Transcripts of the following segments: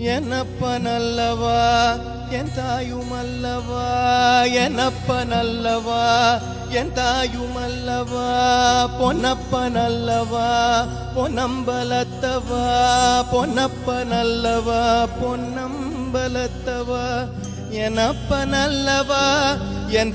என்னப்பனல்லவா? என் தாயுமல்லவா? என்னப்பனல்லவா? என் தாயுமல்லவா? பொன்னப்பனல்லவா? பொன்னம்பலத்தவா? பொன்னப்பனல்லவா? பொன்னம்பலத்தவா? எனப்பனல்லவா என்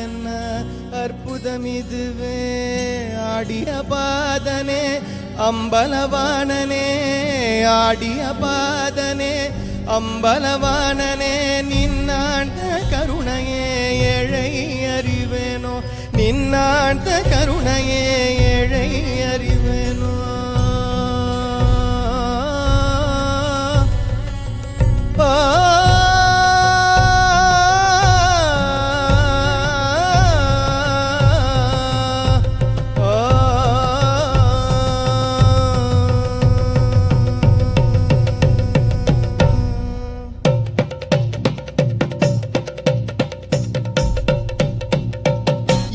அற்புதம் இதுவே ஆடிய பாதனே அம்பலவாணனே ஆடிய பாதனே அம்பலவாணனே நின்னாண்ட கருணையே ஏழை அறிவேனோ நின்னாண்ட கருணையே ஏழை அறிவேனோ.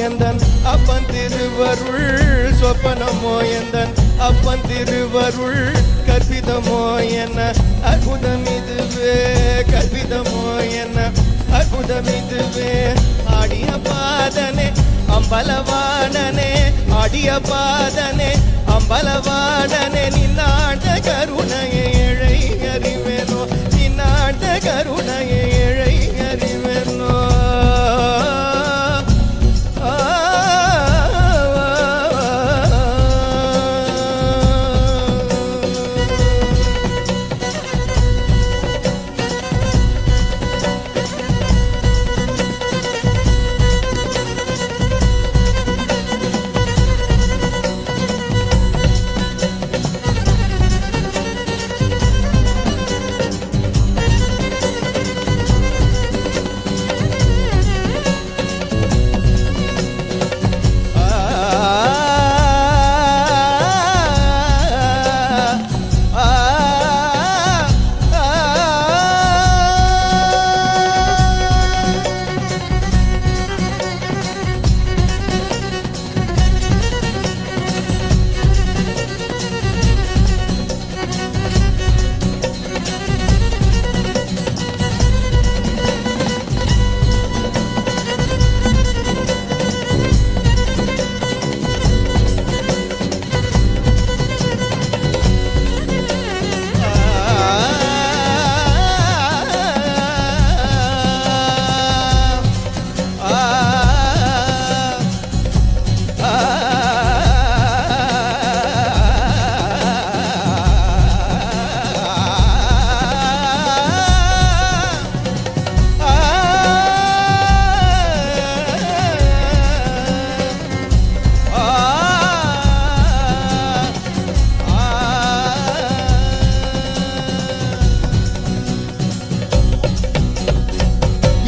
சொப்பனமோ அப்பன் திருவருள் சொப்பனமோ எந்தன் அப்பன் திருவருள் கற்பிதமோ என்ன அற்புதம் இதுவே கற்பிதமோ என்ன அற்புதம் இதுவே ஆடிய பாதனே அம்பலவாணனே ஆடிய பாதனே அம்பலவாணனே நின்னாண்ட கருணையே.